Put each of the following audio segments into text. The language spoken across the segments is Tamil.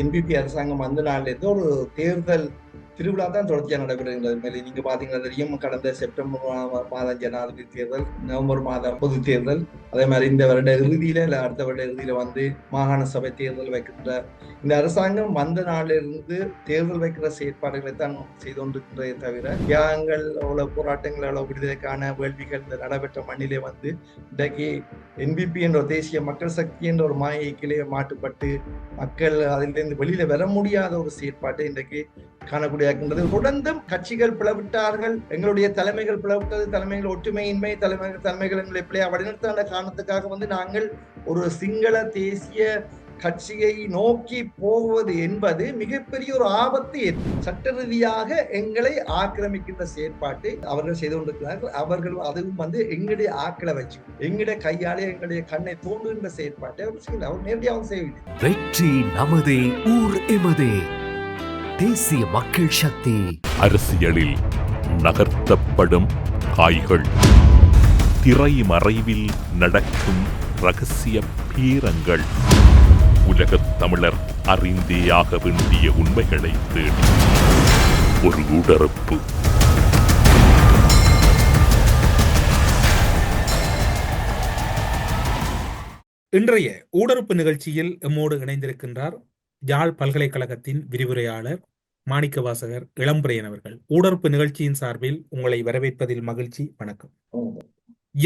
என்பிபி அரசாங்கம் வந்த நாள்ல ஒரு தேர்தல் திருவிழா தான் தொடர்ச்சியாக நடைபெறுகின்றது மேலே நீங்க பாத்தீங்கன்னா தெரியும். கடந்த செப்டம்பர் மாதம் ஜனாதிபதி தேர்தல் நவம்பர் மாதம் பொது தேர்தல். அதே மாதிரி இந்த வருட இறுதியில இல்ல அடுத்த வருட இறுதியில வந்து மாகாண சபை தேர்தல் வைக்கின்ற இந்த அரசாங்கம் வந்த நாளிலிருந்து தேர்தல் வைக்கிற செயற்பாடுகளை தான் செய்து கொண்டிருக்கிறதே தவிர தியாகங்கள் அவ்வளவு போராட்டங்கள் அவ்வளவு விடுதலைக்கான வேள்விகள் இந்த நடைபெற்ற மண்ணிலே வந்து இன்றைக்கு என்பிபி என்ற தேசிய மக்கள் சக்தி என்ற ஒரு மாயக்கிலே மாட்டுப்பட்டு மக்கள் அதிலிருந்து வெளியில வர முடியாத ஒரு செயற்பாட்டை இன்றைக்கு காணக்கூடிய இருக்கின்றது தொடர்ந்தும் கட்சிகள் பிளவிட்டார்கள். எங்களுடைய தலைமைகள் பிளவிட்டது. தலைமைகள் ஒற்றுமையின்மை தலைமைகள் தலைமைகள் எங்களை பிள்ளையா வழிநிறுத்தான காரணத்துக்காக வந்து நாங்கள் ஒரு சிங்கள தேசிய கட்சியை நோக்கி போவது என்பது மிகப்பெரிய ஒரு ஆபத்து. சட்ட ரீதியாக எங்களை ஆக்கிரமிக்கின்ற செயற்பாட்டை அவர்கள் செய்து கொண்டிருக்கிறார்கள். அவர்கள் அதுவும் வந்து எங்களுடைய ஆக்களை வச்சு எங்களுடைய கையாலே எங்களுடைய கண்ணை தோன்றுகின்ற செயற்பாட்டை அவர் செய்யல அவர் நேரடியாக செய்யவில்லை. வெற்றி நமதே ஊர் எமதே. தேசிய மக்கள் சக்தி. அரசியலில் நகர்த்தப்படும் காய்கள். திரைமறைவில் நடக்கும் ரகசிய பீரங்கள். உலகத் தமிழர் அறிந்தேயாக வேண்டிய உண்மைகளை தேடி. ஒரு உடறுப்பு இன்றைய ஊடறுப்பு நிகழ்ச்சியில் எம்மோடு இணைந்திருக்கின்றார் யாழ் பல்கலைக்கழகத்தின் விரிவுரையாளர் மாணிக்க வாசகர் இளம்பிரையன் அவர்கள். ஊடறுப்பு நிகழ்ச்சியின் சார்பில் உங்களை வரவேற்பதில் மகிழ்ச்சி வணக்கம்.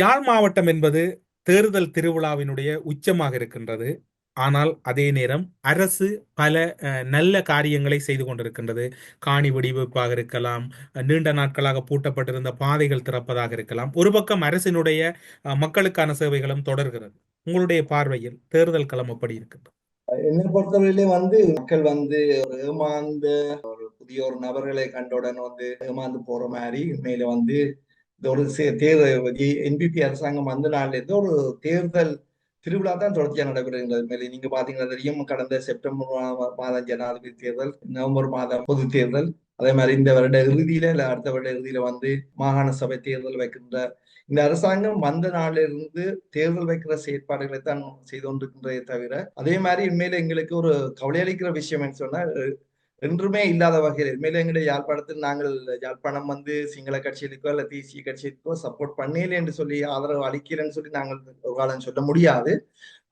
யாழ் மாவட்டம் என்பது தேர்தல் திருவிழாவினுடைய உச்சமாக இருக்கின்றது. ஆனால் அதே நேரம் அரசு பல நல்ல காரியங்களை செய்து கொண்டிருக்கின்றது. காணி வெடிவெப்பாக இருக்கலாம் நீண்ட நாட்களாக பூட்டப்பட்டிருந்த பாதைகள் திறப்பதாக இருக்கலாம். ஒரு பக்கம் அரசினுடைய மக்களுக்கான சேவைகளும் தொடர்கிறது. உங்களுடைய பார்வையில் தேர்தல் களம் எப்படி இருக்கின்றது? என்னை பொறுத்தவரையிலே வந்து மக்கள் வந்து ஒரு ஏமாந்த ஒரு புதிய ஒரு நபர்களை கண்டவுடன் வந்து ஏமாந்து போற மாதிரி உண்மையில வந்து இந்த ஒரு சே- தேர்தல் என்பிபி அரசாங்கம் வந்த நாள்ல இருந்து ஒரு தேர்தல் திருவிழா தான் தொடர்ச்சியாக நடைபெறுகின்றது. மேலே நீங்க பாத்தீங்கன்னா தெரியும் கடந்த செப்டம்பர் மாதம் ஜனாதிபதி தேர்தல் நவம்பர் மாதம் பொது தேர்தல். அதே மாதிரி இந்த வருட இறுதியில இல்ல அடுத்த வருட இறுதியில வந்து மாகாண சபை தேர்தல் வைக்கின்ற இந்த அரசாங்கம் வந்த நாளிலிருந்து தேர்தல் வைக்கிற செயற்பாடுகளை தான் செய்து கொண்டிருக்கின்றதே தவிர அதே மாதிரி உண்மையில எங்களுக்கு ஒரு கவலையளிக்கிற விஷயம் என்று சொன்னா என்றுமே இல்லாத வகையில் உண்மையில எங்களுடைய யாழ்ப்பாணத்தில் நாங்கள் யாழ்ப்பாணம் வந்து சிங்கள கட்சிகளுக்கோ இல்ல தேசிய கட்சிகளுக்கோ சப்போர்ட் பண்ணல என்று சொல்லி ஆதரவு அளிக்கிறேன்னு சொல்லி நாங்கள் ஒரு காலம் சொல்ல முடியாது.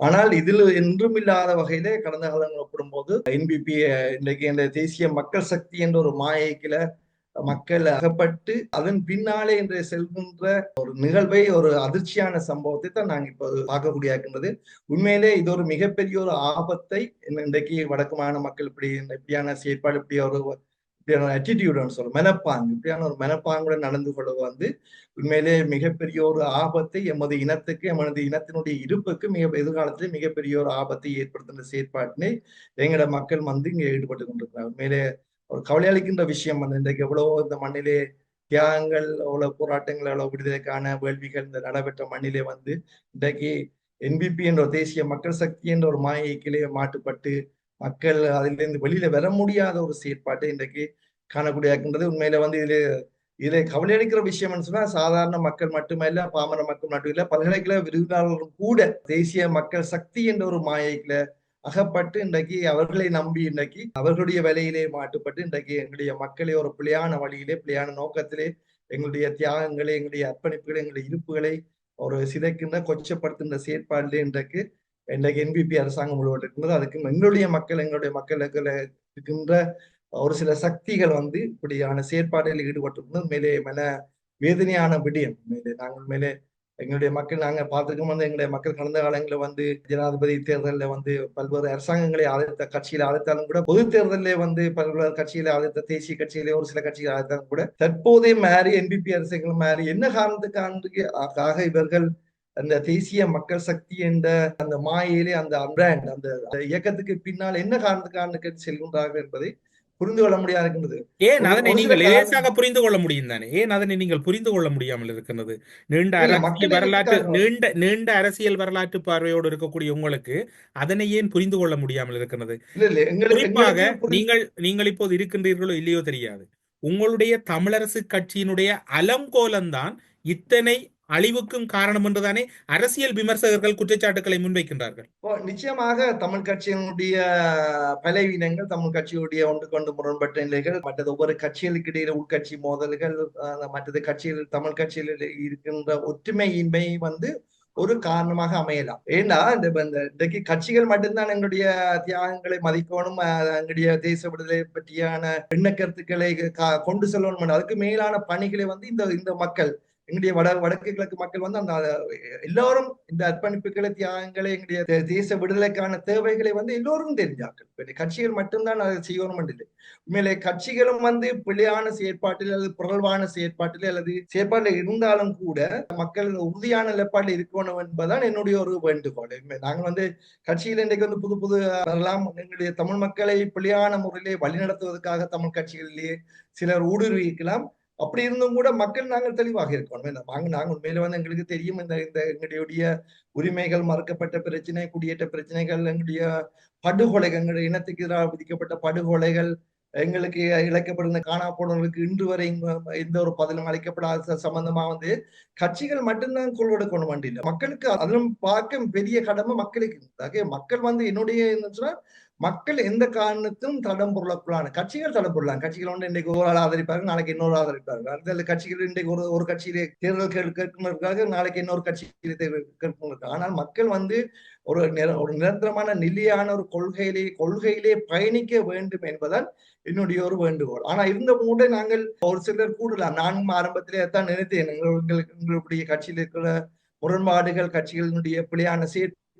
ஆனால் இதில் என்றும் இல்லாத வகையிலே கடந்த காலங்கள் ஒப்பிடும்போது என்பிபி இன்றைக்கு இந்த தேசிய மக்கள் சக்தி என்ற ஒரு மாயக்கில மக்கள் அகப்பட்டு அதன் பின்னாலே இன்றைய செல்கின்ற ஒரு நிகழ்வை ஒரு அதிர்ச்சியான சம்பவத்தை தான் நாங்கள் இப்போ பார்க்கக்கூடிய இருக்கின்றது உண்மையிலே இது ஒரு மிகப்பெரிய ஒரு ஆபத்தை இன்றைக்கு வடக்கு மாகாண மக்கள் இப்படி இப்படியான செயற்பாடு இப்படி ஒரு இப்படியான ஆட்டிடியூட்னு சொல்லும் மனப்பாங்கு இப்படியான ஒரு மனப்பாங்குடன் நடந்து கொள்ள வந்து உண்மையிலே மிகப்பெரிய ஒரு ஆபத்தை எமது இனத்துக்கு எமது இனத்தினுடைய இருப்புக்கு மிக எதிர்காலத்திலே மிகப்பெரிய ஒரு ஆபத்தை ஏற்படுத்துகின்ற செயற்பாட்டினை எங்களோட மக்கள் வந்து இங்கே ஈடுபட்டு கொண்டிருக்கிறார் உண்மையிலே ஒரு கவலையளிக்கின்ற விஷயம் வந்து இன்றைக்கு எவ்வளவோ இந்த மண்ணிலே தியாகங்கள் அவ்வளவு போராட்டங்கள் அவ்வளவு விடுதலைக்கான வேள்விகள் இந்த நடைபெற்ற மண்ணிலே வந்து இன்றைக்கு என்பிபி என்ற தேசிய மக்கள் சக்தி என்ற ஒரு மாயைக்கிலே மாட்டுப்பட்டு மக்கள் அதிலிருந்து வெளியில வர முடியாத ஒரு செயற்பாட்டை இன்றைக்கு காணக்கூடிய இருக்கின்றது உண்மையில வந்து இதுல இதுல கவலையளிக்கிற விஷயம் சொன்னா சாதாரண மக்கள் மட்டுமல்ல பாமர மக்கள் மட்டும் இல்ல பல்கலைக்கழக விருதாளர்களும் கூட தேசிய மக்கள் சக்தி என்ற ஒரு மாயைக்குள்ள அகப்பட்டு இன்றைக்கு அவர்களை நம்பி இன்றைக்கு அவர்களுடைய வேலையிலே மாட்டுப்பட்டு இன்றைக்கு எங்களுடைய மக்களை ஒரு பிழையான வழியிலே பிழையான நோக்கத்திலே எங்களுடைய தியாகங்களை எங்களுடைய அர்ப்பணிப்புகளை எங்களுடைய இருப்புகளை ஒரு சிதைக்கின்ற கொச்சப்படுத்துகின்ற செயற்பாடிலே இன்றைக்கு இன்றைக்கு என்பிபி அரசாங்கம் முழுவதும் இருக்கின்றது அதுக்கு எங்களுடைய மக்கள் எங்களுடைய மக்களுக்கு இருக்கின்ற ஒரு சில சக்திகள் வந்து இப்படியான செயற்பாடுகளில் ஈடுபட்டிருக்கிறது மேலே மேல வேதனையான விடயம் மேலே நாங்கள் மேலே எங்களுடைய மக்கள் நாங்க பார்த்திருக்கோம் வந்து எங்களுடைய மக்கள் கடந்த காலங்களில் வந்து ஜனாதிபதி தேர்தலில் வந்து பல்வேறு அரசாங்கங்களை ஆதரித்த கட்சியில் ஆதரித்தாலும் கூட பொது தேர்தலில் வந்து பல்வேறு கட்சியில ஆதரித்த தேசிய கட்சியிலே ஒரு சில கட்சிகள் ஆதரித்தாலும் கூட தற்போதைய மாறி என்பிபி அரசுகள் மாறி என்ன காரணத்துக்காக இவர்கள் அந்த தேசிய மக்கள் சக்தி என்ற அந்த மாயிலே அந்த பிராண்ட் அந்த இயக்கத்துக்கு பின்னால் என்ன காரணத்துக்கான செல்கின்றார்கள் என்பதை புரிந்து கொள்ள முடியாது இருக்கின்றது ஏன் அதனை நீங்கள் லேசாக புரிந்து கொள்ள முடியும் தானே? ஏன் அதனை நீங்கள் புரிந்து கொள்ள முடியாமல் இருக்கின்றது? நீண்ட அரசியல் வரலாற்று நீண்ட நீண்ட அரசியல் வரலாற்று பார்வையோடு இருக்கக்கூடிய உங்களுக்கு அதனை ஏன் புரிந்து கொள்ள முடியாமல் இருக்கிறது குறிப்பாக நீங்கள் நீங்கள் இப்போது இருக்கின்றீர்களோ இல்லையோ தெரியாது. உங்களுடைய தமிழரசு கட்சியினுடைய அலங்கோலம்தான் இத்தனை அழிவுக்கும் காரணம் என்றுதானே அரசியல் விமர்சகர்கள் குற்றச்சாட்டுகளை முன்வைக்கின்றார்கள். நிச்சயமாக தமிழ் கட்சியினுடைய பலவீனங்கள் தமிழ் கட்சியுடைய ஒன்று கொண்டு முரண்பட்ட நிலைகள் மற்றது ஒவ்வொரு கட்சிகளுக்கு இடையில உட்கட்சி மோதல்கள் மற்றது கட்சியில் தமிழ் கட்சியில் இருக்கின்ற ஒற்றுமையின்மை வந்து ஒரு காரணமாக அமையலாம். ஏன்னா இந்த இந்த இன்றைக்கு கட்சிகள் மட்டும்தான் எங்களுடைய தியாகங்களை மதிக்கணும் அஹ், எங்களுடைய தேச விடுதலை பற்றியான எண்ண கருத்துக்களை கா- கொண்டு செல்லணும் அதுக்கு மேலான பணிகளை வந்து இந்த இந்த மக்கள் எங்களுடைய வட வடக்கு கிழக்கு மக்கள் வந்து அந்த எல்லாரும் இந்த அர்ப்பணிப்புகளை தியாகங்களை எங்களுடைய தே- தேச விடுதலைக்கான தேவைகளை வந்து எல்லோரும் தெரிஞ்சாக்கள் கட்சிகள் மட்டும்தான் அதை செய்யணும் இல்லை. உண்மையிலே கட்சிகளும் வந்து பிழையான செயற்பாட்டில் அல்லது புரள்வான செயற்பாட்டில் அல்லது செயற்பாட்டில் இருந்தாலும் கூட மக்கள் உறுதியான நிலைப்பாட்டில் இருக்கணும் என்பதுதான் என்னுடைய ஒரு வேண்டுகோள். நாங்கள் வந்து கட்சியில் இன்றைக்கு வந்து புது புது வரலாம். எங்களுடைய தமிழ் மக்களை பிழையான முறையிலே வழிநடத்துவதற்காக தமிழ் கட்சிகளிலேயே சிலர் ஊடுருவிக்கலாம் அப்படி இருந்தும் கூட மக்கள் நாங்கள் தெளிவாக இருக்கணும். வாங்க நாங்க நாங்கள் உண்மையில வந்து எங்களுக்கு தெரியும். இந்த இந்த எங்களுடைய உரிமைகள் மறுக்கப்பட்ட பிரச்சனை குடியேற்ற பிரச்சனைகள் எங்களுடைய படுகொலைகள் எங்களுடைய இனத்துக்கு எதிராக விதிக்கப்பட்ட படுகொலைகள் எங்களுக்கு இழைக்கப்படுகிற காணா போனவர்களுக்கு இன்று வரை எந்த ஒரு பதிலும் அளிக்கப்படாத சம்பந்தமா வந்து கட்சிகள் மட்டும்தான் கொள்வெடுக்கணும் வண்டி இல்லை மக்களுக்கு அதிலும் பார்க்க பெரிய கடமை மக்களுக்கு. மக்கள் வந்து என்னுடைய என்ன சொன்னா மக்கள் எந்த காரணத்தும் தடம் பொருளக்குள்ளான கட்சிகள் தடம் பொருளாம் கட்சிகள் வந்து இன்றைக்கு ஒரு ஆள் ஆதரிப்பார்கள் நாளைக்கு இன்னொரு ஆதரிப்பார்கள். அந்த கட்சிகள் இன்றைக்கு ஒரு ஒரு கட்சியிலே தேர்தல் கேட்கிறதுக்காக நாளைக்கு இன்னொரு கட்சியிலே தேர்தல் கேட்கணும் ஆனால் மக்கள் வந்து ஒரு நிர- ஒரு நிரந்தரமான நிலையான ஒரு கொள்கையிலே கொள்கையிலே பயணிக்க வேண்டும் என்பதால் என்னுடைய ஒரு வேண்டுகோள். ஆனா இருந்த மூட நாங்கள் ஒரு சிலர் கூடலாம். நானும் ஆரம்பத்திலே தான் நினைத்தேன். எங்கள் எங்களுக்கு எங்களுடைய கட்சியில் இருக்கிற முரண்பாடுகள் கட்சிகளினுடைய பிழையான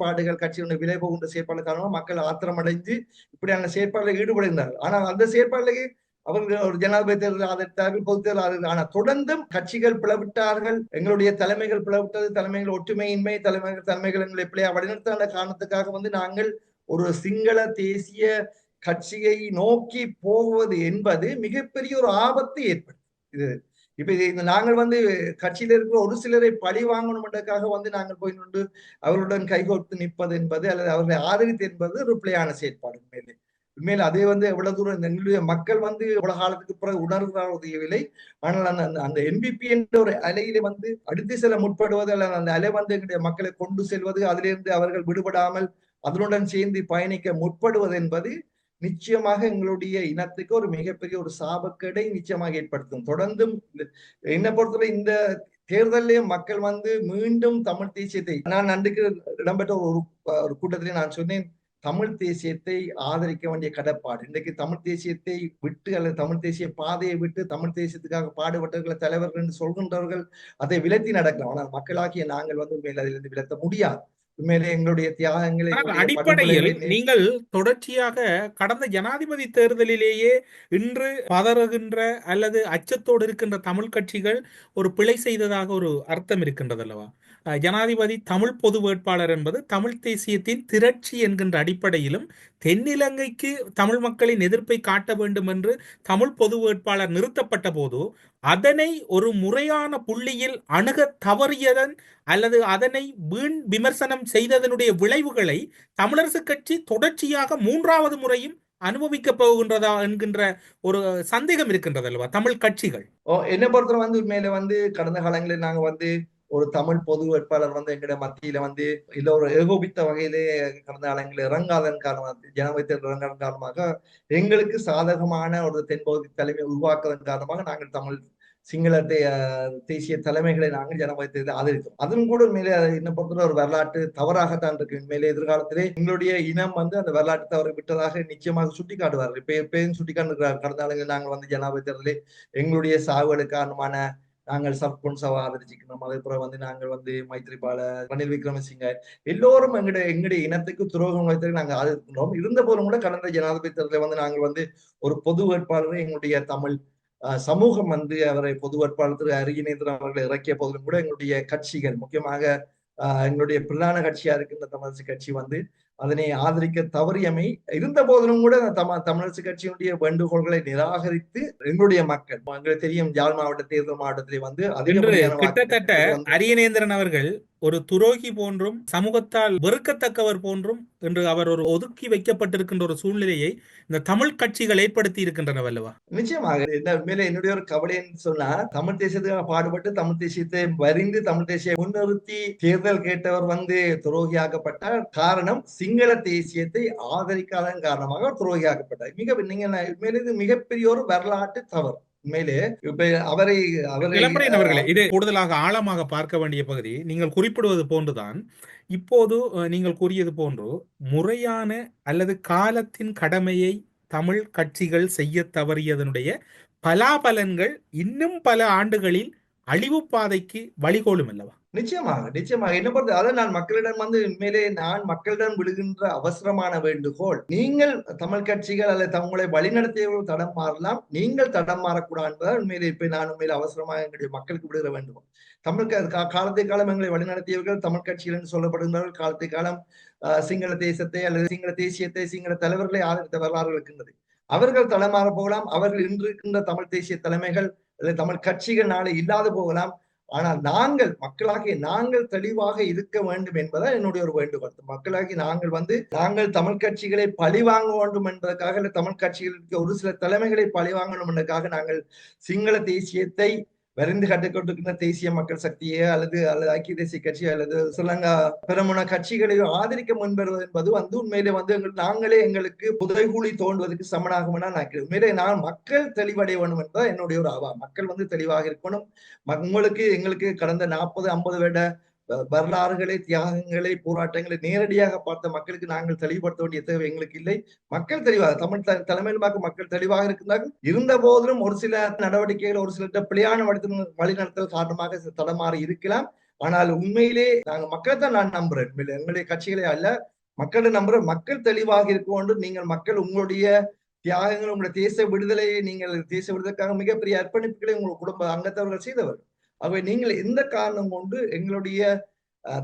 செயற்பாடுகள் கட்சியினுடைய விலை போகின்ற செயற்பாடு காரணமாக மக்கள் ஆத்திரமடைந்து இப்படியான செயற்பாடுகளில் ஈடுபடுகிறார்கள் ஆனால் அந்த செயற்பாடுகளுக்கு அவர்கள் ஒரு ஜனாதிபதி தேர்தல் ஆதரித்தார்கள் பொது தேர்தல் ஆதரித்தார்கள் ஆனால் தொடர்ந்தும் கட்சிகள் பிளவிட்டார்கள் எங்களுடைய தலைமைகள் பிளவிட்டது தலைமைகள் ஒற்றுமையின்மை தலைமைகள் தலைமைகள் எங்களை பிள்ளையா வழிநடத்தான காரணத்துக்காக வந்து நாங்கள் ஒரு சிங்கள தேசிய கட்சியை நோக்கி போவது என்பது மிகப்பெரிய ஒரு ஆபத்து ஏற்படுது இது இப்ப இது இந்த நாங்கள் வந்து கட்சியில இருக்கிற ஒரு சிலரை பழி வாங்கணும்ன்றதுக்காக வந்து நாங்கள் போய் நின்று அவர்களுடன் கைகோர்த்து நிற்பது என்பது அல்லது அவர்களை ஆதரித்து என்பது ஒரு பிழையான செயற்பாடு உண்மையிலே. உண்மையில் அதே வந்து எவ்வளவு தூரம் எங்களுடைய மக்கள் வந்து இவ்வளவு காலத்துக்கு பிறகு உணர்கிறார் உதவியில்லை ஆனால் அந்த அந்த- அந்த எம்பிபி என்ற ஒரு அலையில வந்து அடுத்து செல்ல முற்படுவது அல்லது அந்த அலை வந்து எங்களுடைய மக்களை கொண்டு செல்வது அதிலிருந்து அவர்கள் விடுபடாமல் அதனுடன் சேர்ந்து பயணிக்க முற்படுவது என்பது நிச்சயமாக எங்களுடைய இனத்துக்கு ஒரு மிகப்பெரிய ஒரு சாபக்கேடை நிச்சயமாக ஏற்படுத்தும். தொடர்ந்தும் என்னை பொறுத்தவரை இந்த தேர்தலிலே மக்கள் வந்து மீண்டும் தமிழ் தேசியத்தை நான் அன்றைக்கு இடம்பெற்ற ஒரு ஒரு கூட்டத்திலே நான் சொன்னேன் தமிழ் தேசியத்தை ஆதரிக்க வேண்டிய கடப்பாடு. இன்றைக்கு தமிழ் தேசியத்தை விட்டு அல்லது தமிழ் தேசிய பாதையை விட்டு தமிழ் தேசியத்துக்காக பாடுபட்டவர்கள் தலைவர்கள் என்று சொல்கின்றவர்கள் அதை விலத்தி நடக்கலாம். ஆனால் மக்களாகிய நாங்கள் வந்து மேல் அதிலிருந்து விலத்த முடியாது. உண்மையிலே எங்களுடைய தியாகங்களை அடிப்படையில் நீங்கள் தொடர்ச்சியாக கடந்த ஜனாதிபதி தேர்தலிலேயே இன்று பதறுகின்ற அல்லது அச்சத்தோடு இருக்கின்ற தமிழ் கட்சிகள் ஒரு பிழை செய்ததாக ஒரு அர்த்தம் இருக்கின்றது அல்லவா ஜனாதிபதி தமிழ் பொது வேட்பாளர் என்பது தமிழ் தேசியத்தின் திரட்சி என்கின்ற அடிப்படையிலும் தென்னிலங்கைக்கு தமிழ் மக்களின் எதிர்ப்பை காட்ட வேண்டும் என்று தமிழ் பொது வேட்பாளர் நிறுத்தப்பட்ட போது அதனை ஒரு முறையான புள்ளியில் அணுக தவறியதன் அல்லது அதனை வீண் விமர்சனம் செய்ததனுடைய விளைவுகளை தமிழரசு கட்சி தொடர்ச்சியாக மூன்றாவது முறையும் அனுபவிக்க போகின்றதா என்கின்ற ஒரு சந்தேகம் இருக்கின்றது அல்லவா தமிழ் கட்சிகள்? ஓ என்னை பொறுத்தவரை வந்து உண்மையில வந்து கடந்த காலங்களில் நாங்க வந்து ஒரு தமிழ் பொது வேட்பாளர் வந்து எங்கட மத்தியில வந்து இல்ல ஒரு ஏகோபித்த வகையிலே கடந்த காலங்களில் இறங்காதன் காரணமாக ஜனவரி தேர்தல் இறங்காதன் காரணமாக எங்களுக்கு சாதகமான ஒரு தென்பகுதி தலைமை உருவாக்குவதன் காரணமாக நாங்கள் தமிழ் சிங்கள தேசிய தலைமைகளை நாங்கள் ஜனவரி தேர்தல் ஆதரித்தோம். அதுவும் கூட உண்மையிலே என்ன என்னை பொறுத்தவரை ஒரு வரலாற்று தவறாகத்தான் இருக்கு. உண்மையிலே எதிர்காலத்திலே எங்களுடைய இனம் வந்து அந்த வரலாற்று தவறை விட்டதாக நிச்சயமாக சுட்டி காட்டுவார்கள் இப்ப எப்பயும் சுட்டி காட்டுகிறார் கடந்த காலங்களில் நாங்கள் வந்து ஜனாதிபதி தேர்தலில் எங்களுடைய சாவுகளுக்கு காரணமான நாங்கள் சர்பொன்சாவை ஆதரிச்சுக்கணும். அதுக்கப்புறம் வந்து நாங்கள் வந்து மைத்ரிபால ரணில் விக்ரமசிங்க எல்லோரும் எங்களுடைய எங்களுடைய இனத்துக்கு துரோகம் வைத்ததை நாங்கள் ஆதரிக்கின்றோம் இருந்த போதும் கூட கடந்த ஜனாதிபதி தேர்தலில் வந்து நாங்கள் வந்து ஒரு பொது வேட்பாளரும் எங்களுடைய தமிழ் அஹ், சமூகம் வந்து அவரை பொது வேட்பாளர் திரு அரியநேந்திரன் அவர்களை இறக்கிய போதிலும் கூட எங்களுடைய கட்சிகள் முக்கியமாக எங்களுடைய பிரதான கட்சியா இருக்கின்ற தமிழரசு கட்சி வந்து அதனை ஆதரிக்க தவறியமை இருந்த போதிலும் கூட தம தமிழரசு கட்சியினுடைய வேண்டுகோள்களை நிராகரித்து எங்களுடைய மக்கள் எங்களுக்கு தெரியும் யாழ் மாவட்ட தேர்தல் மாவட்டத்திலே வந்து கிட்டத்தட்ட அரியநேந்திரன் அவர்கள் ஒரு துரோகி போன்றும் சமூகத்தால் வெறுக்கத்தக்கவர் போன்றும் என்று அவர் ஒரு ஒதுக்கி வைக்கப்பட்டிருக்கின்ற ஒரு சூழ்நிலையை இந்த தமிழ் கட்சிகள் ஏற்படுத்தி இருக்கின்றன அல்லவா நிச்சயமாக. என்னுடைய ஒரு கவலைன்னு சொன்னா தமிழ் தேசியத்துக்காக பாடுபட்டு தமிழ் தேசியத்தை வரிந்து தமிழ் தேசிய முன்னிறுத்தி தேர்தல் கேட்டவர் வந்து துரோகியாக்கப்பட்டார். காரணம் சிங்கள தேசியத்தை ஆதரிக்காதன் காரணமாக துரோகியாக்கப்பட்டார். மிக நீங்க இது மிகப்பெரிய ஒரு வரலாற்று தவறு. உண்மையிலே இப்ப அவரை அவர்களே இது கூடுதலாக ஆழமாக பார்க்க வேண்டிய பகுதி நீங்கள் குறிப்பிடுவது போன்றுதான் இப்போது நீங்கள் கூறியது போன்று முறையான அல்லது காலத்தின் கடமையை தமிழ் கட்சிகள் செய்ய தவறியதனுடைய பலாபலன்கள் இன்னும் பல ஆண்டுகளில் அழிவு பாதைக்கு வழிகோலும் அல்லவா? நிச்சயமாக நிச்சயமாக. என்ன பொறுத்து அதை நான் மக்களிடம் வந்து உண்மையிலே நான் மக்களிடம் விடுகின்ற அவசரமான வேண்டுகோள். நீங்கள் தமிழ் கட்சிகள் அல்லது தங்களை வழிநடத்தியவர்கள் தடம் மாறலாம். நீங்கள் தடம் மாறக்கூடாது உண்மையிலே இப்ப நான் உண்மையில அவசரமாக எங்களுடைய மக்களுக்கு விடுகிற வேண்டுகோள். தமிழ் காலத்தை காலம் எங்களை வழிநடத்தியவர்கள் தமிழ் கட்சிகள் என்று சொல்லப்படுகின்றவர்கள். காலத்தை காலம் ஆஹ், சிங்கள தேசத்தை அல்லது சிங்கள தேசியத்தை சிங்கள தலைவர்களை ஆதரித்த வரலாறு இருக்கின்றது. அவர்கள் தலைமாற போகலாம். அவர்கள் இன்று இருக்கின்ற தமிழ் தேசிய தலைமைகள் இல்லை தமிழ் கட்சிகள் நாளை இல்லாது போகலாம். ஆனால் நாங்கள் மக்களாகிய நாங்கள் தெளிவாக இருக்க வேண்டும் என்பதா என்னுடைய ஒரு வேண்டுகோள். மக்களாகி நாங்கள் வந்து நாங்கள் தமிழ் கட்சிகளை பழி வாங்க வேண்டும் என்பதற்காக இல்லை தமிழ் கட்சிகளுக்கு ஒரு சில தலைமைகளை பழி வாங்கணும் என்பதற்காக நாங்கள் சிங்கள தேசியத்தை வரிந்து கட்டுக்கொண்டிருக்கின்ற தேசிய மக்கள் சக்தியை அல்லது அல்லது ஐக்கிய தேசிய கட்சி அல்லது சிலங்கா பெருமுன கட்சிகளையோ ஆதரிக்க முன்வருவது என்பது வந்து உண்மையிலே வந்து எங்கள் நாங்களே எங்களுக்கு புதைகுழி தோன்றுவதற்கு சமனாகும் நான் நினைக்கிறேன். உண்மையிலே நான் மக்கள் தெளிவடைய வேண்டும் என்பதா என்னுடைய ஒரு ஆவா மக்கள் வந்து தெளிவாக இருக்கணும் உங்களுக்கு எங்களுக்கு கடந்த நாற்பது ஐம்பது வருட வரலாறுகளை தியாகங்களை போராட்டங்களை நேரடியாக பார்த்த மக்களுக்கு நாங்கள் தெளிவுபடுத்த வேண்டிய தேவை எங்களுக்கு இல்லை. மக்கள் தெளிவாக தமிழ் த- தலைமையிலுமாக மக்கள் தெளிவாக இருக்கிறார்கள் இருந்த போதிலும் ஒரு சில நடவடிக்கைகள் ஒரு சில பிழையான வழித்து- வழிநடத்தல் காரணமாக தடமாறி இருக்கலாம். ஆனால் உண்மையிலே நாங்க மக்களை தான் நான் நம்புறேன். எங்களுடைய கட்சிகளே அல்ல. மக்களை நம்புறேன். மக்கள் தெளிவாக இருக்க நீங்கள் மக்கள் உங்களுடைய தியாகங்கள் உங்களுடைய தேச விடுதலையை நீங்கள் தேச விடுதலைக்காக மிகப்பெரிய அர்ப்பணிப்புகளை உங்கள் குடும்ப அங்கத்தவர்கள் செய்தவர் ஆகவே நீங்கள் எந்த காரணம் கொண்டு எங்களுடைய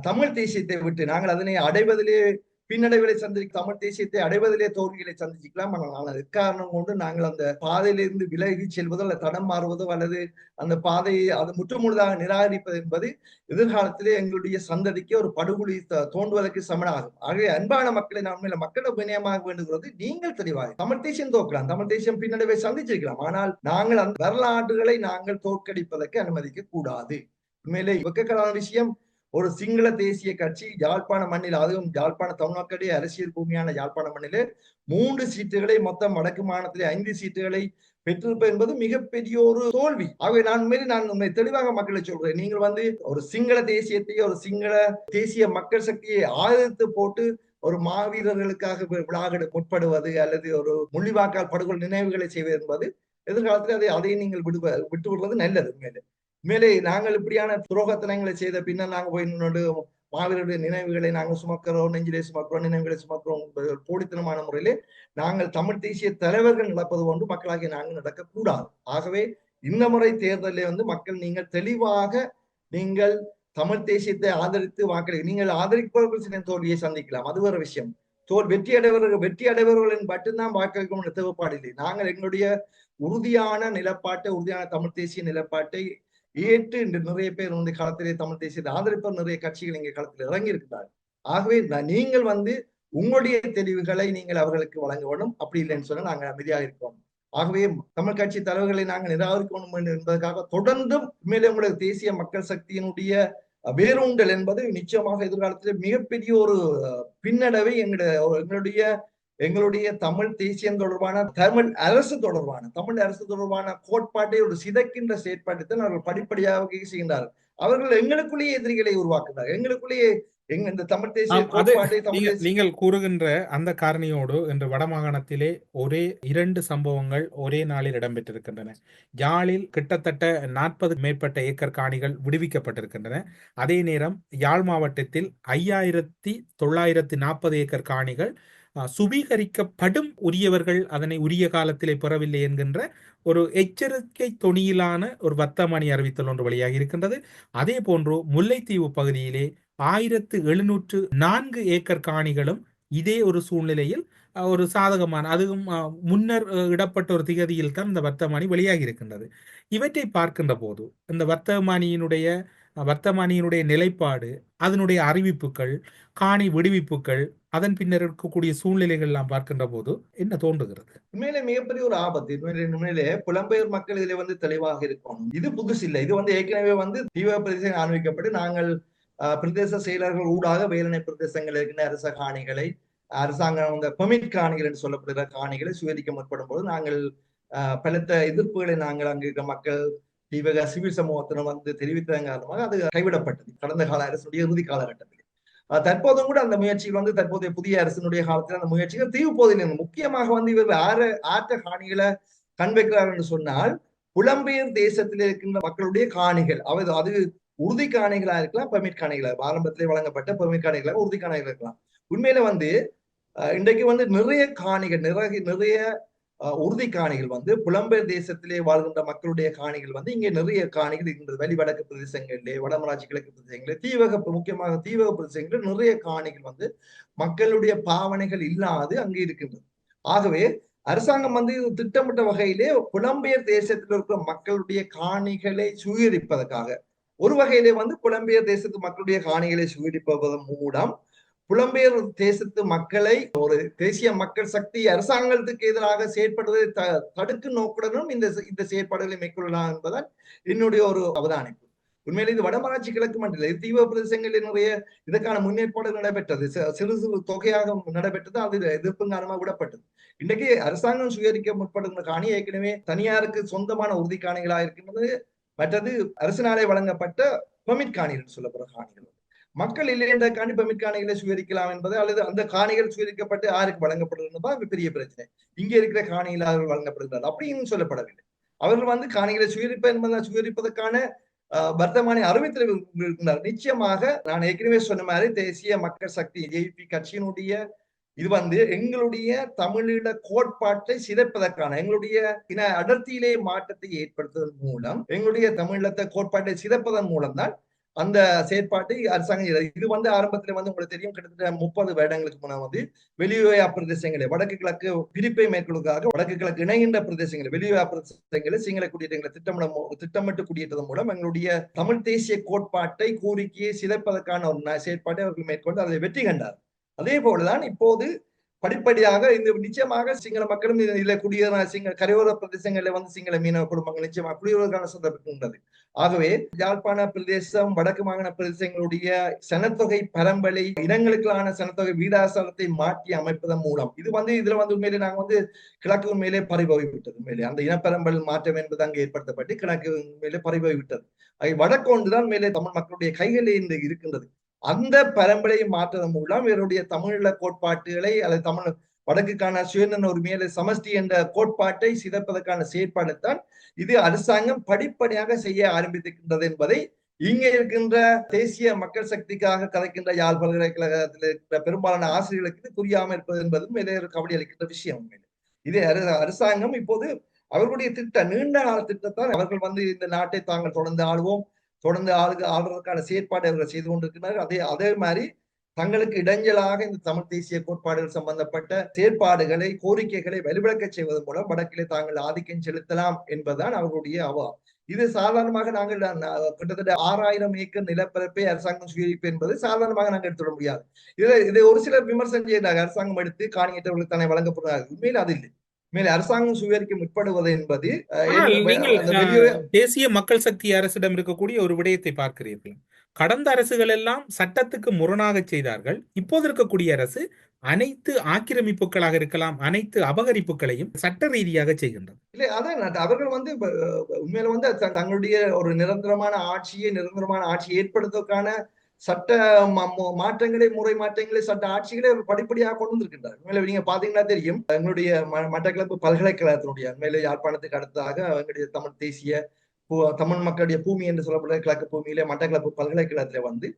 தமிழ் தேசியத்தை விட்டு நாங்கள் அதனை அடைவதிலே பின்னடைவுகளை சந்திக்க தமிழ் தேசியத்தை அடைவதிலே தோல்விகளை சந்திச்சுக்கலாம். ஆனால் காரணம் எக்காரணம் கொண்டு நாங்கள் அந்த பாதையிலிருந்து விலகி செல்வதோ அல்லது தடம் மாறுவதோ அல்லது அந்த பாதையை அது முற்றுமுழுதாக நிராகரிப்பது என்பது எதிர்காலத்திலே எங்களுடைய சந்ததிக்கு ஒரு படுகொலி தோன்றுவதற்கு சமனாகும். ஆகவே அன்பான மக்களை நான் உண்மையில மக்களிடம் வினயமாக வேண்டுகிறது. நீங்கள் தெளிவாக தமிழ் தேசியம் தோற்கலாம். தமிழ் தேசியம் பின்னடைவை சந்திச்சிருக்கலாம். ஆனால் நாங்கள் அந்த வரலாற்றுகளை நாங்கள் தோற்கடிப்பதற்கு அனுமதிக்க கூடாது உண்மையிலே வெக்கக்கலான விஷயம் ஒரு சிங்கள தேசிய கட்சி யாழ்ப்பாண மண்ணில் அதுவும் யாழ்ப்பாண தமிழ்நாட்டுடைய அரசியல் பூமியான யாழ்ப்பாண மண்ணிலே மூன்று சீட்டுகளை மொத்தம் வடக்கு மாநிலத்திலே ஐந்து சீட்டுகளை பெற்றிருப்பது என்பது மிகப்பெரிய ஒரு தோல்வி. ஆகவே நான் உண்மையிலே நான் உண்மை தெளிவாக மக்களை சொல்றேன். நீங்கள் வந்து ஒரு சிங்கள தேசியத்தையே ஒரு சிங்கள தேசிய மக்கள் சக்தியை ஆதரித்து போட்டு ஒரு மாவீரர்களுக்காக வி- விழாவிட முற்படுவது அல்லது ஒரு முள்ளிவாக்கால் படுகொலை நினைவுகளை செய்வது என்பது எதிர்காலத்தில் அதை அதை நீங்கள் விடுவ விட்டு விடுவது நல்லது உண்மையிலே. மேலே நாங்கள் இப்படியான துரோகத்தனங்களை செய்த பின்னர் நாங்கள் போய் நின்னோடு மாவீரருடைய நினைவுகளை நாங்கள் சுமக்கிறோம் நெஞ்சிலே சுமக்கிறோம் நினைவுகளை சுமக்கிறோம் போடித்தனமான முறையிலே நாங்கள் தமிழ் தேசிய தலைவர்கள் நடப்பது கொண்டு மக்களாகிய நாங்கள் நடக்கக்கூடாது. ஆகவே இந்த முறை தேர்தலில் வந்து மக்கள் நீங்கள் தெளிவாக நீங்கள் தமிழ் தேசியத்தை ஆதரித்து வாக்களி நீங்கள் ஆதரிப்பவர்கள் சில தோல்வியை சந்திக்கலாம். அது ஒரு விஷயம். தோல் வெற்றி அடைவர்கள் வெற்றி அடைவர்களின் மட்டும்தான் வாக்களிக்கும் தேவைப்பாடு இல்லை. நாங்கள் எங்களுடைய உறுதியான நிலப்பாட்டை உறுதியான தமிழ் தேசிய நிலப்பாட்டை ஏற்று இன்று நிறைய பேர் வந்து களத்திலே தமிழ் தேசியத்தை ஆதரிப்பவர் நிறைய கட்சிகள் இங்கே களத்தில் இறங்கி இருக்கிறார் ஆகவே நீங்கள் வந்து உங்களுடைய தெரிவுகளை நீங்கள் அவர்களுக்கு வழங்க வேண்டும் அப்படி இல்லைன்னு சொல்ல நாங்கள் அமைதியாக இருக்கோம் ஆகவே தமிழ் கட்சி தலைவர்களை நாங்கள் நிராகரிக்கணும் என்பதற்காக தொடர்ந்தும் மேலே உங்களுடைய தேசிய மக்கள் சக்தியினுடைய வேரூண்டல் என்பது நிச்சயமாக எதிர்காலத்தில் மிகப்பெரிய ஒரு பின்னடைவை எங்களுடைய எங்களுடைய எங்களுடைய தமிழ் தேசியம் தொடர்பான தமிழ் அரசு தொடர்பான தமிழ் அரசு தொடர்பான கோட்பாட்டை ஒரு சிதைக்கின்ற செயற்பாட்டை தான் அவர்கள் படிப்படியாக செய்கின்றார்கள். அவர்கள் எங்களுக்குள்ளேயே எதிரிகளை உருவாக்குகிறார்கள். எங்களுக்குள்ளேயே நீங்கள் கூறுகின்ற அந்த காரணியோடு இன்று வடமாகாணத்திலே ஒரே இரண்டு சம்பவங்கள் ஒரே நாளில் இடம்பெற்றிருக்கின்றன. யாழில் கிட்டத்தட்ட நாற்பது மேற்பட்ட ஏக்கர் காணிகள் விடுவிக்கப்பட்டிருக்கின்றன. அதே நேரம் யாழ் மாவட்டத்தில் ஐயாயிரத்தி தொள்ளாயிரத்தி நாற்பது ஏக்கர் காணிகள் சுவீகரிக்கப்படும் சுபீகரிக்கப்படும் உரியவர்கள் அதனை உரிய காலத்திலே பெறவில்லை என்கின்ற ஒரு எச்சரிக்கை தொனியிலான ஒரு வர்த்தமானி அறிவித்தல் ஒன்று வழியாக இருக்கின்றது. அதே போன்று முல்லைத்தீவு பகுதியிலே ஆயிரத்து எழுநூற்று நான்கு ஏக்கர் காணிகளும் இதே ஒரு சூழ்நிலையில் ஒரு சாதகமான அதுவும் முன்னர் இடப்பட்ட ஒரு திகதியில் தான் இந்த வர்த்தமானி வெளியாகி இருக்கின்றது. இவற்றை பார்க்கின்ற போது இந்த வர்த்தமானியினுடைய வர்த்தமானியினுடைய நிலைப்பாடு அதனுடைய அறிவிப்புகள் காணி விடுவிப்புகள் அதன் பின்னர் இருக்கக்கூடிய சூழ்நிலைகள் நாம் பார்க்கின்ற போது என்ன தோன்றுகிறது? உண்மையிலே மிகப்பெரிய ஒரு ஆபத்து உண்மையிலே புலம்பெயர் மக்கள் இதுல வந்து தெளிவாக இருக்கும். இது புதுசு இல்லை இது வந்து ஏற்கனவே வந்து தீவிர பிரதேசம் ஆரம்பிக்கப்பட்டு நாங்கள் பிரதேச செயலர்கள் ஊடாக வேலனை பிரதேசங்கள் இருக்கின்ற அரச காணிகளை அரசாங்கம் இந்த பெர்மிட் காணிகள் என்று சொல்லப்படுகிற காணிகளை சுவீகரிக்க முற்படும் போது நாங்கள் பலத்த எதிர்ப்புகளை நாங்கள் அங்கு இருக்கிற மக்கள் தீவக சிவில் சமூகத்தினர் வந்து தெரிவித்ததன் காரணமாக அது கைவிடப்பட்டது. கடந்த கால அரசுடைய இறுதி காலகட்டத்தில். தற்போதும் கூட அந்த முயற்சிகள் வந்து தற்போதைய புதிய அரசினுடைய காலத்தில் அந்த முயற்சிகள் தீவு முக்கியமாக வந்து இவர் ஆற ஆற்ற காணிகளை கண் வைக்கிறார் என்று சொன்னால் புலம்பெயர் தேசத்தில் இருக்கின்ற மக்களுடைய காணிகள் அவை அது உறுதி காணிகளா இருக்கலாம் பெர்மிட் காணிகளா ஆரம்பத்திலே வழங்கப்பட்ட பெர்மிட் காணிகளாக உறுதி காணிகள் இருக்கலாம். உண்மையில வந்து இன்றைக்கு வந்து நிறைய காணிகள் நிறைய நிறைய உறுதி காணிகள் வந்து புலம்பெயர் தேசத்திலே வாழ்கின்ற மக்களுடைய காணிகள் வந்து இங்கே நிறைய காணிகள் இருக்கின்றது. வெளிவடக்கு பிரதேசங்களிலே வடமராட்சி கிழக்கு பிரதேசங்களிலே தீவக முக்கியமாக தீவக பிரதேசங்களில் நிறைய காணிகள் வந்து மக்களுடைய பாவனைகள் இல்லாது அங்கே இருக்கின்றது. ஆகவே அரசாங்கம் வந்து இது திட்டமிட்ட வகையிலே புலம்பெயர் தேசத்தில் இருக்கிற மக்களுடைய காணிகளை சுயரிப்பதற்காக ஒரு வகையிலே வந்து புலம்பெயர் தேசத்து மக்களுடைய காணிகளை சுயரிப்பதன் மூலம் புலம்பெயர் தேசத்து மக்களை ஒரு தேசிய மக்கள் சக்தி அரசாங்கத்துக்கு எதிராக செயற்படுவதை த தடுக்கும் நோக்குடனும் இந்த இந்த செயற்பாடுகளை மேற்கொள்ளலாம் என்பதால் என்னுடைய ஒரு அவதானிப்பு. உண்மையில் இது வடமராட்சி கிழக்கு மண்டல தீவிர பிரதேசங்களில் நிறைய இதற்கான முன்னேற்பாடு நடைபெற்றது. சிறு சிறு தொகையாக நடைபெற்றது அது எதிர்ப்பு காரணமாக விடப்பட்டது. இன்றைக்கு அரசாங்கம் சுயரிக்க முற்படுகிற காணி ஏற்கனவே தனியாருக்கு சொந்தமான உறுதி காணிகளாக இருக்கின்றது. மற்றது அரசினாலே வழங்கப்பட்ட பெர்மிட் காணிகள் சொல்லப்படுற காணிகள். மக்கள் இல்லை என்ற காணி பெர்மிட் காணிகளை சுயரிக்கலாம் என்பது அல்லது அந்த காணிகள் சுயரிக்கப்பட்டு யாருக்கு வழங்கப்படுகிறது பெரிய பிரச்சனை. இங்க இருக்கிற காணிகள் அவர்கள் வழங்கப்படுகிறது அப்படின்னு சொல்லப்படவில்லை. அவர்கள் வந்து காணிகளை சுயரிப்ப என்பதை சுயரிப்பதற்கான வர்த்தமானி அறிவித்திருக்கிறார் நிச்சயமாக நான் ஏற்கனவே சொன்ன மாதிரி தேசிய மக்கள் சக்தி ஜேபி கட்சியினுடைய இது வந்து எங்களுடைய தமிழீழ கோட்பாட்டை சிதைப்பதற்கான எங்களுடைய இன அடர்த்தியிலே மாற்றத்தை ஏற்படுத்துவதன் மூலம் எங்களுடைய தமிழீழத்தை கோட்பாட்டை சிதைப்பதன் மூலம் தான் அந்த செயற்பாட்டை அரசாங்கம் இது வந்து ஆரம்பத்துல வந்து உங்களுக்கு தெரியும் கிட்டத்தட்ட முப்பது வருடங்களுக்கு முன்னா வந்து வெளியுறவு பிரதேசங்களை வடக்கு கிழக்கு பிரிப்பை மேற்கொள்வதற்காக வடக்கு கிழக்கு இணைகின்ற பிரதேசங்களை வெளியுறவு பிரதேசங்களை சிங்கள குடியேற்றங்களை திட்டமிட திட்டமிட்டு குடியேற்றதன் மூலம் எங்களுடைய தமிழ் தேசிய கோட்பாட்டை கோரிக்கையை சிதைப்பதற்கான ஒரு செயற்பாட்டை அவர்கள் மேற்கொண்டு அதை வெற்றி கண்டார். அதே போலதான் இப்போது படிப்படியாக இந்த நிச்சயமாக சிங்கள மக்களும் இதில் குடியேற சிங்கள கரையோர பிரதேசங்களில் வந்து சிங்கள மீனவ குடும்பங்கள் நிச்சயமாக குடியேறுவதற்கான சந்தர்ப்பம் உள்ளது ஆகவே யாழ்ப்பாண பிரதேசம் வடக்கு மாகாண பிரதேசங்களுடைய சனத்தொகை பரம்பலை இனங்களுக்கான சனத்தொகை வீதாசாரத்தை மாற்றி அமைப்பதன் மூலம் இது வந்து இதுல வந்து உண்மையிலே நாங்கள் வந்து கிழக்கு உண்மையிலே பறிபோய் உண்மையிலே. அந்த இனப்பெரம்பல் மாற்றம் என்பது அங்கே ஏற்படுத்தப்பட்டு கிழக்கு உண்மையிலே பறிபோய் விட்டது வடக்கு ஒன்றுதான் மேலே தமிழ் மக்களுடைய கைகளில் இந்த இருக்கின்றது. அந்த பரம்பரையை மாற்றுவதன் மூலம் இவருடைய தமிழீழ கோட்பாட்டுகளை அல்லது தமிழ் வடக்குக்கான சுயநல உரிமையில சமஷ்டி என்ற கோட்பாட்டை சிதைப்பதற்கான செயற்பாடு தான் இது அரசாங்கம் படிப்படியாக செய்ய ஆரம்பித்திருக்கின்றது என்பதை இங்கே இருக்கின்ற தேசிய மக்கள் சக்திக்காக கதைக்கின்ற யாழ் பல்கலைக்கழகத்தில் இருக்கிற பெரும்பாலான ஆசிரியர்களுக்கு இது புரியாமல் இருப்பது என்பதும் மிக ஒரு கவலை அளிக்கின்ற விஷயம் இது அரசாங்கம் இப்போது அவர்களுடைய திட்டம் நீண்ட கால திட்டத்தால் அவர்கள் வந்து இந்த நாட்டை தாங்கள் தொடர்ந்து ஆளுவோம். தொடர்ந்து ஆளுக ஆளுறதுக்கான செயற்பாடு அவர்கள் செய்து கொண்டிருக்கிறார்கள். அதே அதே மாதிரி தங்களுக்கு இடைஞ்சலாக இந்த தமிழ் தேசிய கோட்பாடுகள் சம்பந்தப்பட்ட செயற்பாடுகளை கோரிக்கைகளை வலுவிளக்க செய்வதன் மூலம் வடக்கிலே தாங்கள் ஆதிக்கம் செலுத்தலாம் என்பதுதான் அவர்களுடைய அவா. இது சாதாரணமாக நாங்கள் கிட்டத்தட்ட ஆறாயிரம் ஏக்கர் நிலப்பரப்பை அரசாங்கம் சுயரிப்பு என்பது சாதாரணமாக நாங்கள் எடுத்துவிட முடியாது. இதை இதை ஒரு சிலர் விமர்சனம் செய்கிறார்கள் அரசாங்கம் எடுத்து காணியற்றவர்களுக்கு தானே வழங்கப்படுகிறார்கள். உண்மையில் அது இல்லை. மேலே அரசாங்கம் சுயரிக்க முற்படுவது என்பது தேசிய மக்கள் சக்தி அரசிடம் இருக்கக்கூடிய ஒரு விடயத்தை பார்க்கிறீர்கள். கடந்த அரசுகள் எல்லாம் சட்டத்துக்கு முரணாக செய்தார்கள். இப்போது இருக்கக்கூடிய அரசு அனைத்து ஆக்கிரமிப்புகளாக இருக்கலாம் அனைத்து அபகரிப்புகளையும் சட்ட ரீதியாக செய்கின்றது. இல்லை அதான் அவர்கள் வந்து உண்மையில வந்து தங்களுடைய ஒரு நிரந்தரமான ஆட்சியை நிரந்தரமான ஆட்சி ஏற்படுத்துவதற்கான சட்ட மாற்றங்களை முறை மாற்றங்களை சட்ட ஆட்சிகளை படிப்படியாக கொண்டு வந்திருக்கின்றார். உண்மையில நீங்க பாத்தீங்கன்னா தெரியும் எங்களுடைய ம- மட்டக்களப்பு பல்கலைக்கழகத்தினுடைய உண்மையில யாழ்ப்பாணத்துக்கு அடுத்ததாக எங்களுடைய தமிழ் தேசிய பூ- தமிழ் மக்களுடைய பூமி என்று சொல்லப்படுற கிழக்கு பூமியிலே மட்டக்களப்பு பல்கலைக்கழகத்துல வந்து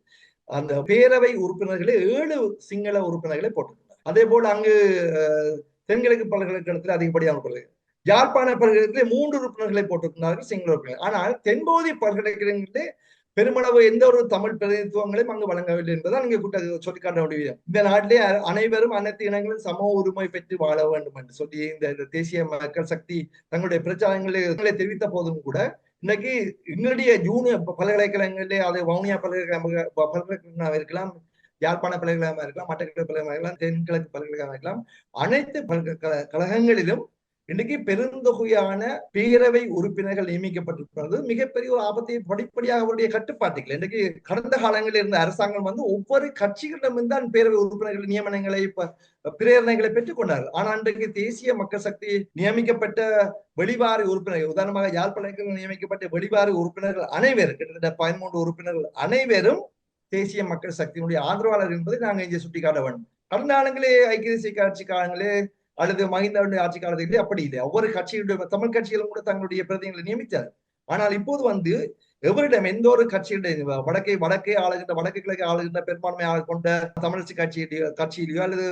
அந்த பேரவை உறுப்பினர்களே ஏழு சிங்கள உறுப்பினர்களை போட்டிருக்கிறார் அதே போல அங்கு அஹ், தென்கிழக்கு பல்கலைக்கழகத்தில் அதிகப்படியான உறுப்பினர்கள். யாழ்ப்பாண பல்கலைக்கழகத்திலே மூன்று உறுப்பினர்களை போட்டிருக்கிறார்கள் சிங்கள உறுப்பினர் ஆனால் தென்பகுதி பல்கலைக்கழகத்திலே பெருமளவு எந்த ஒரு தமிழ் பிரதிநிதித்துவங்களையும் அங்கு வழங்கவில்லை என்பதுதான் இங்கே கூட்ட சொல்லிக்காட்ட வேண்டிய இந்த நாட்டிலே அனைவரும் அனைத்து இனங்களும் சம உரிமை பெற்று வாழ வேண்டும் என்று சொல்லி இந்த தேசிய மக்கள் சக்தி தங்களுடைய பிரச்சாரங்களை தெரிவித்த போதும் கூட இன்னைக்கு எங்களுடைய ஜூனியர் பல்கலைக்கழகங்களிலே அது வவுனியா பல்கலைக்கழக பல்கலைக்கழகமாக இருக்கலாம் யாழ்ப்பாண பல்கலைக்கழகமாக இருக்கலாம் மட்டக்கிழக்கு பல்கலைக்கழகம் இருக்கலாம் தென்கிழக்கு பல்கலைக்கழகமாக இருக்கலாம் அனைத்து பல்கலைக்கழகங்களிலும் இன்னைக்கு பெருந்தொகையான பேரவை உறுப்பினர்கள் நியமிக்கப்பட்டிருக்கிறது. மிகப்பெரிய ஒரு ஆபத்தை படிப்படியாக அவருடைய கட்டுப்பாட்டுகள் இன்றைக்கு கடந்த காலங்களில் இருந்த அரசாங்கம் வந்து ஒவ்வொரு கட்சிகளிடமிருந்து தான் பேரவை உறுப்பினர்கள் நியமனங்களை பிரேரணைகளை பெற்றுக் கொண்டார். ஆனால் இன்றைக்கு தேசிய மக்கள் சக்தி நியமிக்கப்பட்ட வெளிவாரி உறுப்பினர்கள் உதாரணமாக யாழ்ப்பாணத்தில் நியமிக்கப்பட்ட வெளிவாரி உறுப்பினர்கள் அனைவரும் கிட்டத்தட்ட பதிமூன்று உறுப்பினர்கள் அனைவரும் தேசிய மக்கள் சக்தியினுடைய ஆதரவாளர் என்பதை நாங்கள் இங்கே சுட்டிக்காட்ட வேண்டும். கடந்த காலங்களே ஐக்கிய தேசிய கட்சி காலங்களே அல்லது மஹிந்தாவுடைய ஆட்சி காலத்திலே அப்படி இல்லை. ஒவ்வொரு கட்சியுடைய தமிழ் கட்சிகளும் கூட தங்களுடைய பிரதிநிதிகளை நியமித்தார் ஆனால் இப்போது வந்து எவரிடம் எந்த ஒரு கட்சியுடைய வடக்கை வடக்கே ஆளுகின்ற வடக்கு கிழக்கு ஆளுகின்ற பெரும்பான்மையாக கொண்ட தமிழரசு கட்சியுடைய கட்சியிலேயோ அல்லது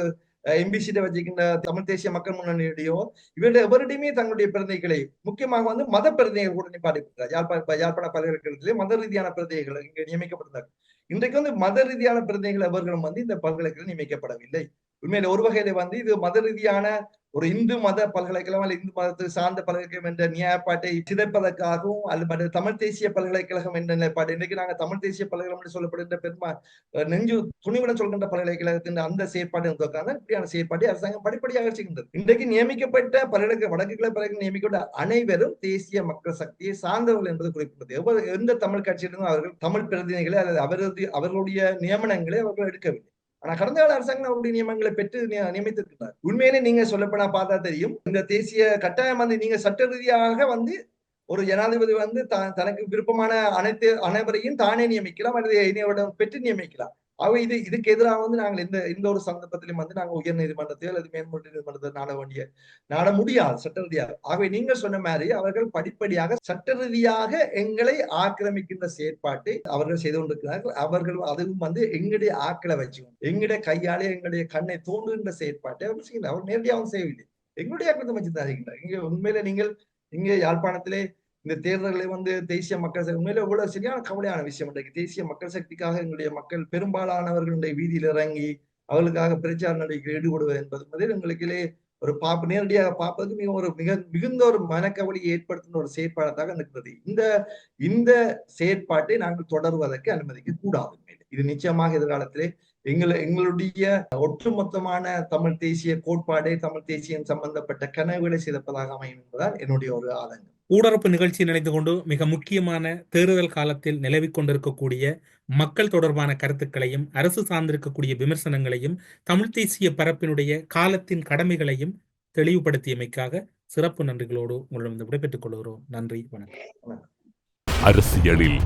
எம்பிசிட்ட வச்சிருக்கின்ற தமிழ் தேசிய மக்கள் முன்னணியுடையோ இவருடைய எவரிடையுமே தங்களுடைய பிரதிநிதிகளை முக்கியமாக வந்து மத பிரதிநிதிகள் கூட நிப்பாட்டிருக்கிறார் யாழ்ப்பாண யாழ்ப்பாண பல்கலைக்கழகத்திலே மத ரீதியான பிரதிநிதிகள் இங்கே நியமிக்கப்பட்டிருந்தார் இன்றைக்கு வந்து மத ரீதியான பிரதிநிதிகள் அவர்களும் வந்து இந்த பல்கலைக்கழகம் நியமிக்கப்படவில்லை. உண்மையில ஒரு வகையில வந்து இது மத ரீதியான ஒரு இந்து மத பல்கலைக்கழகம் அல்ல இந்து மதத்தை சார்ந்த பல்கலைக்கழகம் என்ற நியாயப்பாட்டை சிதைப்பதற்காகவும் அல்லது தமிழ் தேசிய பல்கலைக்கழகம் என்ற நிலைப்பாடு. இன்னைக்கு நாங்க தமிழ் தேசிய பல்கலைக்கழகம் என்று சொல்லப்படுகின்ற பெருமா நெஞ்சு துணிவுடன் சொல்கின்ற பல்கலைக்கழகத்தின் அந்த செயற்பாடு இருந்திருக்காங்க இப்படியான செயற்பாட்டை அரசாங்கம் படிப்படியாக செய்கின்றது இன்றைக்கு நியமிக்கப்பட்ட பல்கலைக்கழக வடக்கு கிளை பல்கலை நியமிக்கப்பட்ட அனைவரும் தேசிய மக்கள் சக்தியை சார்ந்தவர்கள் என்பது குறிப்பிட்டது எவ்வளவு எந்த தமிழ் கட்சியிலிருந்தும் அவர்கள் தமிழ் பிரதிநிதிகளை அல்லது அவரது அவர்களுடைய நியமனங்களை அவர்கள் எடுக்கவில்லை. ஆனா கடந்த கால அரசாங்கம் அப்படி நியமனங்களை பெற்று நியமித்திருக்கிறார். உண்மையிலே நீங்க சொல்லப்போனா பார்த்தா தெரியும். இந்த தேசிய கட்டாயம் வந்து நீங்க சட்ட ரீதியாக வந்து ஒரு ஜனாதிபதி வந்து தனக்கு விருப்பமான அனைத்து அனைவரையும் தானே நியமிக்கலாம் அல்லது இனியவிடம் பெற்று நியமிக்கலாம். அவ இது இதுக்கு எதிராக வந்து நாங்கள் இந்த இந்த ஒரு சந்தர்ப்பத்திலும் வந்து நாங்கள் உயர் நீதிமன்றத்தையோ அல்லது மேல்முறை நீதிமன்றத்தை நாட வேண்டிய நாட முடியாது சட்ட ரீதியாக. ஆகவே நீங்கள் சொன்ன மாதிரி அவர்கள் படிப்படியாக சட்ட ரீதியாக எங்களை ஆக்கிரமிக்கின்ற செயற்பாட்டை அவர்கள் செய்து கொண்டிருக்கிறார்கள். அவர்கள் அதுவும் வந்து எங்களுடைய ஆக்களை வச்சு எங்களுடைய கையாலே எங்களுடைய கண்ணை தோன்றுகின்ற செயற்பாட்டை அவர் செய்யல அவர் நேரடியாகவும் செய்யவில்லை. எங்களுடைய ஆக்கிரத்தை வச்சு தான் இங்கே உண்மையில நீங்கள் இங்கே யாழ்ப்பாணத்திலே இந்த தேர்தல்களை வந்து தேசிய மக்கள் சக்தி உண்மையில இவ்வளவு சரியான கவலையான விஷயம் இன்றைக்கு தேசிய மக்கள் சக்திக்காக எங்களுடைய மக்கள் பெரும்பாலானவர்களுடைய வீதியில் இறங்கி அவர்களுக்காக பிரச்சார நடவடிக்கை ஈடுபடுவது என்பது எங்களுக்கிலே ஒரு பாப்பு நேரடியாக பார்ப்பதற்கு மிக ஒரு மிக மிகுந்த ஒரு மனக்கவலையை ஏற்படுத்தின ஒரு செயற்பாடாக இருக்கிறது இந்த இந்த செயற்பாட்டை நாங்கள் தொடர்வதற்கு அனுமதிக்க கூடாது. இது நிச்சயமாக எதிர்காலத்திலே எங்களை எங்களுடைய ஒட்டுமொத்தமான தமிழ் தேசிய கோட்பாடை தமிழ் தேசியம் சம்பந்தப்பட்ட கனவுகளை சிதைப்பதாக அமையும் என்பதால் என்னுடைய ஒரு ஆதங்கம். ஊடரப்பு நிகழ்ச்சியில் இணைந்து கொண்டு மிக முக்கியமான தேர்தல் காலத்தில் நிலவிக் கொண்டிருக்கக்கூடிய மக்கள் தொடர்பான கருத்துக்களையும் அரசு சார்ந்திருக்கக்கூடிய விமர்சனங்களையும் தமிழ் தேசிய பரப்பினுடைய காலத்தின் கடமைகளையும் தெளிவுபடுத்தியமைக்காக சிறப்பு நன்றிகளோடு உங்களிடம் விடைபெற்றுக் கொள்கிறோம். நன்றி வணக்கம். அரசியலில்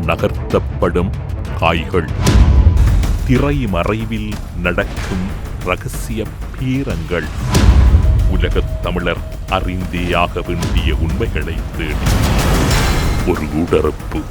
நகர்த்தப்படும் காய்கள். திரை மறைவில் நடக்கும் ரகசிய பீரங்கள். உலகத் தமிழர் அறிந்தேயாக வேண்டிய உண்மைகளை தேடி. ஒரு உடறப்பு